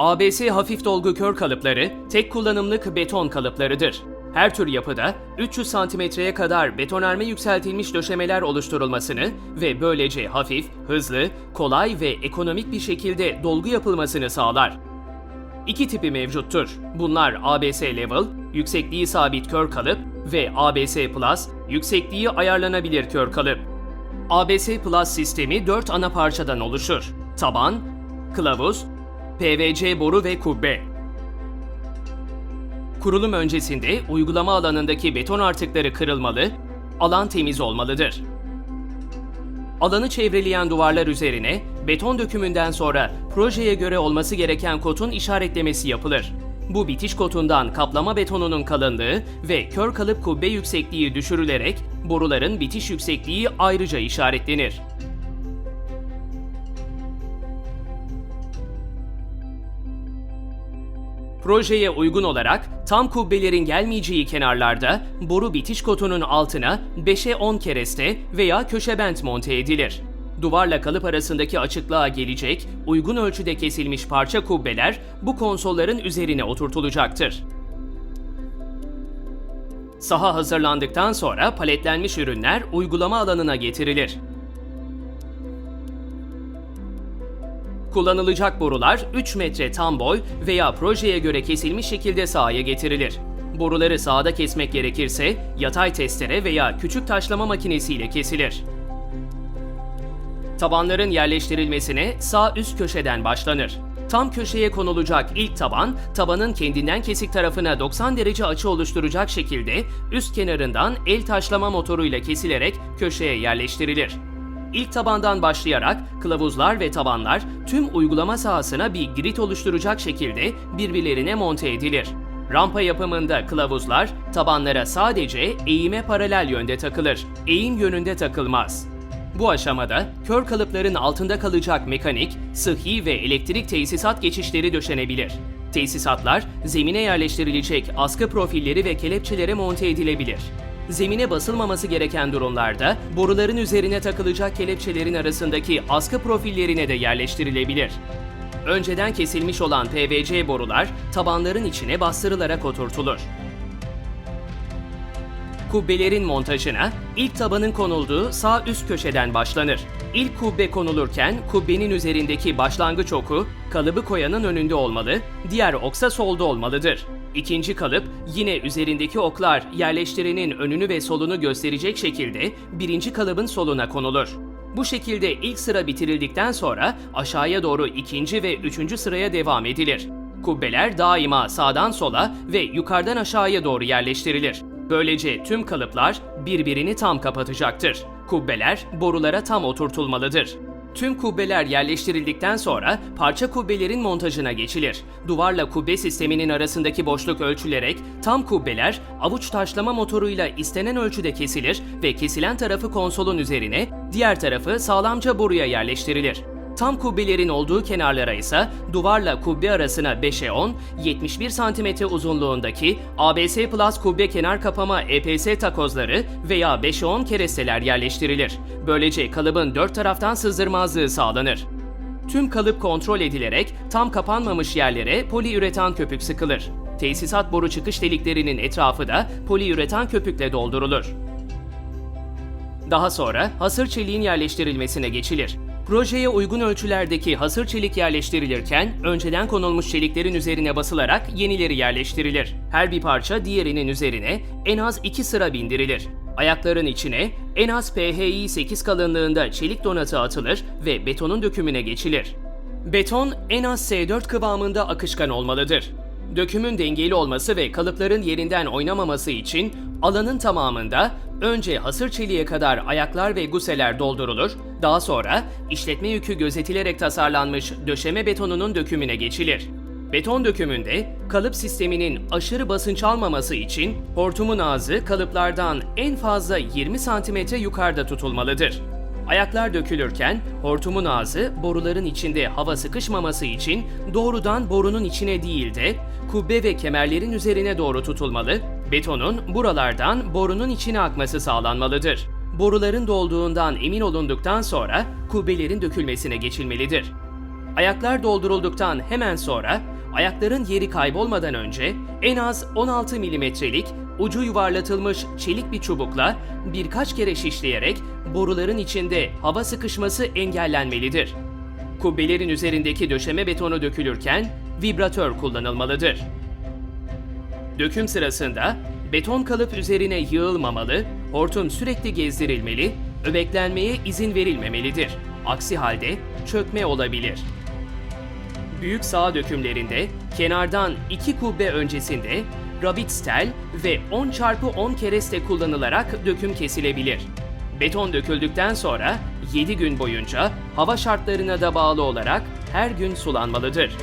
ABS hafif dolgu kör kalıpları tek kullanımlık beton kalıplarıdır. Her tür yapıda 300 santimetreye kadar betonarme yükseltilmiş döşemeler oluşturulmasını ve böylece hafif, hızlı, kolay ve ekonomik bir şekilde dolgu yapılmasını sağlar. İki tipi mevcuttur. Bunlar ABS Level, yüksekliği sabit kör kalıp ve ABS Plus, yüksekliği ayarlanabilir kör kalıp. ABS Plus sistemi 4 ana parçadan oluşur. Taban, kılavuz, PVC boru ve kubbe. Kurulum öncesinde uygulama alanındaki beton artıkları kırılmalı, alan temiz olmalıdır. Alanı çevreleyen duvarlar üzerine beton dökümünden sonra projeye göre olması gereken kotun işaretlemesi yapılır. Bu bitiş kotundan kaplama betonunun kalınlığı ve kör kalıp kubbe yüksekliği düşürülerek boruların bitiş yüksekliği ayrıca işaretlenir. Projeye uygun olarak tam kubbelerin gelmeyeceği kenarlarda boru bitiş kotunun altına 5'e 10 kereste veya köşe bent monte edilir. Duvarla kalıp arasındaki açıklığa gelecek, uygun ölçüde kesilmiş parça kubbeler bu konsolların üzerine oturtulacaktır. Saha hazırlandıktan sonra paletlenmiş ürünler uygulama alanına getirilir. Kullanılacak borular 3 metre tam boy veya projeye göre kesilmiş şekilde sahaya getirilir. Boruları sahada kesmek gerekirse yatay testere veya küçük taşlama makinesiyle kesilir. Tabanların yerleştirilmesine sağ üst köşeden başlanır. Tam köşeye konulacak ilk taban, tabanın kendinden kesik tarafına 90 derece açı oluşturacak şekilde üst kenarından el taşlama motoruyla kesilerek köşeye yerleştirilir. İlk tabandan başlayarak kılavuzlar ve tabanlar tüm uygulama sahasına bir grid oluşturacak şekilde birbirlerine monte edilir. Rampa yapımında kılavuzlar tabanlara sadece eğime paralel yönde takılır. Eğim yönünde takılmaz. Bu aşamada kör kalıpların altında kalacak mekanik, sıhhi ve elektrik tesisat geçişleri döşenebilir. Tesisatlar zemine yerleştirilecek askı profilleri ve kelepçelere monte edilebilir. Zemine basılmaması gereken durumlarda boruların üzerine takılacak kelepçelerin arasındaki askı profillerine de yerleştirilebilir. Önceden kesilmiş olan PVC borular tabanların içine bastırılarak oturtulur. Kubbelerin montajına ilk tabanın konulduğu sağ üst köşeden başlanır. İlk kubbe konulurken kubbenin üzerindeki başlangıç oku kalıbı koyanın önünde olmalı, diğer oksa solda olmalıdır. İkinci kalıp yine üzerindeki oklar yerleştirenin önünü ve solunu gösterecek şekilde birinci kalıbın soluna konulur. Bu şekilde ilk sıra bitirildikten sonra aşağıya doğru ikinci ve üçüncü sıraya devam edilir. Kubbeler daima sağdan sola ve yukarıdan aşağıya doğru yerleştirilir. Böylece tüm kalıplar birbirini tam kapatacaktır. Kubbeler borulara tam oturtulmalıdır. Tüm kubbeler yerleştirildikten sonra parça kubbelerin montajına geçilir. Duvarla kubbe sisteminin arasındaki boşluk ölçülerek tam kubbeler avuç taşlama motoruyla istenen ölçüde kesilir ve kesilen tarafı konsolun üzerine, diğer tarafı sağlamca boruya yerleştirilir. Tam kubbelerin olduğu kenarlara ise duvarla kubbe arasına 5'e 10, 71 cm uzunluğundaki ABS Plus kubbe kenar kapama EPS takozları veya 5'e 10 keresteler yerleştirilir. Böylece kalıbın dört taraftan sızdırmazlığı sağlanır. Tüm kalıp kontrol edilerek tam kapanmamış yerlere poliüretan köpük sıkılır. Tesisat boru çıkış deliklerinin etrafı da poliüretan köpükle doldurulur. Daha sonra hasır çeliğin yerleştirilmesine geçilir. Projeye uygun ölçülerdeki hasır çelik yerleştirilirken önceden konulmuş çeliklerin üzerine basılarak yenileri yerleştirilir. Her bir parça diğerinin üzerine en az iki sıra bindirilir. Ayakların içine en az PHI 8 kalınlığında çelik donatı atılır ve betonun dökümüne geçilir. Beton en az S4 kıvamında akışkan olmalıdır. Dökümün dengeli olması ve kalıpların yerinden oynamaması için alanın tamamında önce hasır çeliğe kadar ayaklar ve guseler doldurulur, daha sonra işletme yükü gözetilerek tasarlanmış döşeme betonunun dökümüne geçilir. Beton dökümünde kalıp sisteminin aşırı basınç almaması için hortumun ağzı kalıplardan en fazla 20 cm yukarıda tutulmalıdır. Ayaklar dökülürken hortumun ağzı boruların içinde hava sıkışmaması için doğrudan borunun içine değil de kubbe ve kemerlerin üzerine doğru tutulmalı, betonun buralardan borunun içine akması sağlanmalıdır. Boruların dolduğundan emin olunduktan sonra kubbelerin dökülmesine geçilmelidir. Ayaklar doldurulduktan hemen sonra ayakların yeri kaybolmadan önce en az 16 milimetrelik ucu yuvarlatılmış çelik bir çubukla birkaç kere şişleyerek boruların içinde hava sıkışması engellenmelidir. Kubbelerin üzerindeki döşeme betonu dökülürken vibratör kullanılmalıdır. Döküm sırasında beton kalıp üzerine yığılmamalı, hortum sürekli gezdirilmeli, öbeklenmeye izin verilmemelidir. Aksi halde çökme olabilir. Büyük sağ dökümlerinde kenardan iki kubbe öncesinde rabbit tel ve 10 çarpı 10 kereste kullanılarak döküm kesilebilir. Beton döküldükten sonra 7 gün boyunca hava şartlarına da bağlı olarak her gün sulanmalıdır.